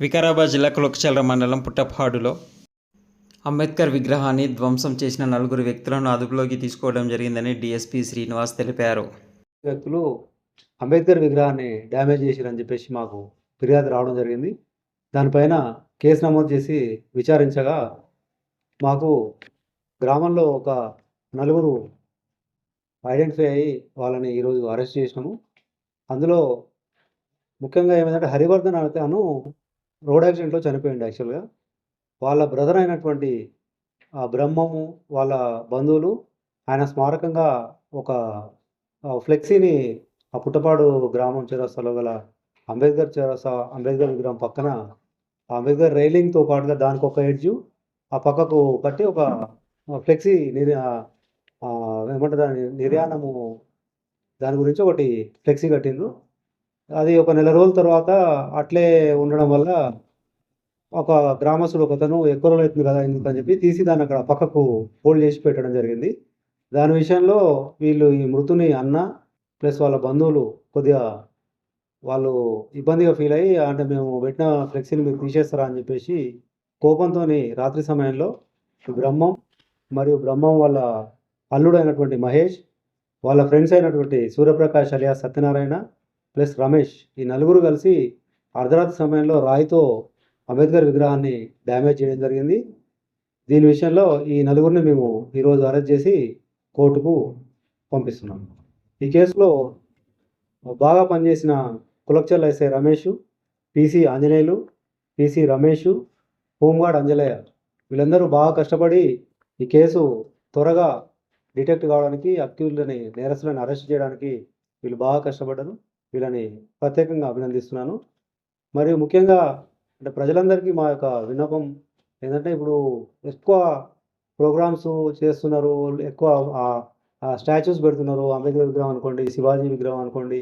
వికారాబాద్ జిల్లా కులకచల్ర మండలం పుట్టపాడులో అంబేద్కర్ విగ్రహాన్ని ధ్వంసం చేసిన నలుగురు వ్యక్తులను అదుపులోకి తీసుకోవడం జరిగిందని డీఎస్పీ శ్రీనివాస్ తెలిపారు. వ్యక్తులు అంబేద్కర్ విగ్రహాన్ని డ్యామేజ్ చేసిరని చెప్పేసి మాకు ఫిర్యాదు రావడం జరిగింది. దానిపైన కేసు నమోదు చేసి విచారించగా మాకు గ్రామంలో ఒక నలుగురు ఐడెంటిఫై అయ్యి వాళ్ళని ఈరోజు అరెస్ట్ చేసినాము. అందులో ముఖ్యంగా ఏమైందంటే హరివర్ధన్ అనే రోడ్ యాక్సిడెంట్లో చనిపోయింది యాక్చువల్గా. వాళ్ళ బ్రదర్ అయినటువంటి ఆ బ్రహ్మము వాళ్ళ బంధువులు ఆయన స్మారకంగా ఒక ఫ్లెక్సీని ఆ పుట్టపాడు గ్రామం చేరస్తాలో గల అంబేద్కర్ చౌరస్తా అంబేద్కర్ విగ్రహం పక్కన అంబేద్కర్ రైలింగ్తో పాటుగా దానికి ఒక ఎడ్జు ఆ పక్కకు కట్టి ఒక ఫ్లెక్సీ నిర్ ఏమంటారు దాని నిర్యాణము దాని గురించి ఒకటి ఫ్లెక్సీ కట్టిండ్రు. అది ఒక నెల రోజుల తర్వాత అట్లే ఉండడం వల్ల ఒక గ్రామస్తుడు ఒకతను ఎక్కువ రోజులు అవుతుంది కదా ఎందుకని చెప్పి తీసి దాన్ని అక్కడ పక్కకు హోల్డ్ చేసి పెట్టడం జరిగింది. దాని విషయంలో వీళ్ళు ఈ మృతుని అన్న ప్లస్ వాళ్ళ బంధువులు కొద్దిగా వాళ్ళు ఇబ్బందిగా ఫీల్ అయ్యి అంటే మేము పెట్టిన ఫ్లెక్సీని మీరు తీసేస్తారా? అని చెప్పేసి కోపంతో రాత్రి సమయంలో బ్రహ్మం మరియు బ్రహ్మం వాళ్ళ అల్లుడు అయినటువంటి మహేష్ వాళ్ళ ఫ్రెండ్స్ అయినటువంటి సూర్యప్రకాష్ అలియా సత్యనారాయణ ప్లస్ రమేష్ ఈ నలుగురు కలిసి అర్ధరాత్రి సమయంలో రాయితో అంబేద్కర్ విగ్రహాన్ని డ్యామేజ్ చేయడం జరిగింది. దీని విషయంలో ఈ నలుగురిని మేము ఈరోజు అరెస్ట్ చేసి కోర్టుకు పంపిస్తున్నాం. ఈ కేసులో బాగా పనిచేసిన Kulkacharla SI Ramesh PC Anjaneyulu PC Ramesh home guard Anjalayya వీళ్ళందరూ బాగా కష్టపడి ఈ కేసు త్వరగా డిటెక్ట్ కావడానికి అక్యూజ్లని నేరస్తులను అరెస్ట్ చేయడానికి వీళ్ళు బాగా కష్టపడ్డారు. వీళ్ళని ప్రత్యేకంగా అభినందిస్తున్నాను. మరియు ముఖ్యంగా అంటే ప్రజలందరికీ మా యొక్క విన్నపం ఏంటంటే ఇప్పుడు ఎక్కువ ప్రోగ్రామ్స్ చేస్తున్నారు ఎక్కువ స్టాచ్యూస్ పెడుతున్నారు. అంబేద్కర్ విగ్రహం అనుకోండి శివాజీ విగ్రహం అనుకోండి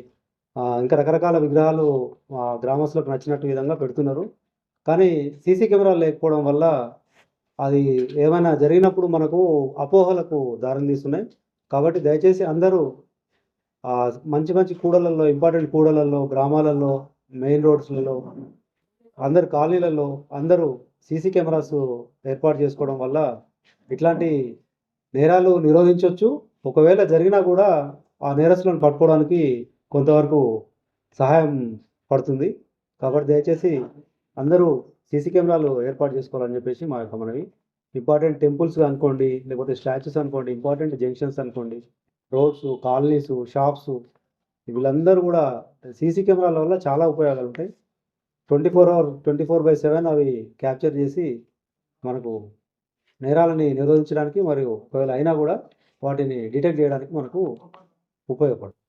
ఇంకా రకరకాల విగ్రహాలు ఆ, గ్రామస్తులకు నచ్చినట్టు విధంగా పెడుతున్నారు. కానీ సీసీ కెమెరాలు లేకపోవడం వల్ల అది ఏమైనా జరిగినప్పుడు మనకు అపోహలకు దారిని తీస్తున్నాయి కాబట్టి దయచేసి అందరూ మంచి మంచి కూడలలో ఇంపార్టెంట్ కూడలలో గ్రామాలలో మెయిన్ రోడ్స్లలో అందరు కాలనీలలో అందరూ సీసీ కెమెరాస్ ఏర్పాటు చేసుకోవడం వల్ల ఇట్లాంటి నేరాలు నిరోధించవచ్చు ఒకవేళ జరిగినా కూడా ఆ నేరస్తులను పట్టుకోవడానికి కొంతవరకు సహాయం పడుతుంది. కాబట్టి దయచేసి అందరూ సీసీ కెమెరాలు ఏర్పాటు చేసుకోవాలని చెప్పేసి మా యొక్క మనవి. ఇంపార్టెంట్ టెంపుల్స్ అనుకోండి లేకపోతే స్టాచ్యూస్ అనుకోండి ఇంపార్టెంట్ జంక్షన్స్ అనుకోండి రోడ్స్ కాలనీస్ షాప్స్ వీళ్ళందరూ కూడా సీసీ కెమెరాల వల్ల చాలా ఉపయోగాలు ఉంటాయి. Twenty four hour twenty four by seven అవి క్యాప్చర్ చేసి మనకు నేరాలని నిరోధించడానికి మరియు ఒకవేళ అయినా కూడా వాటిని డిటెక్ట్ చేయడానికి మనకు ఉపయోగపడుతుంది.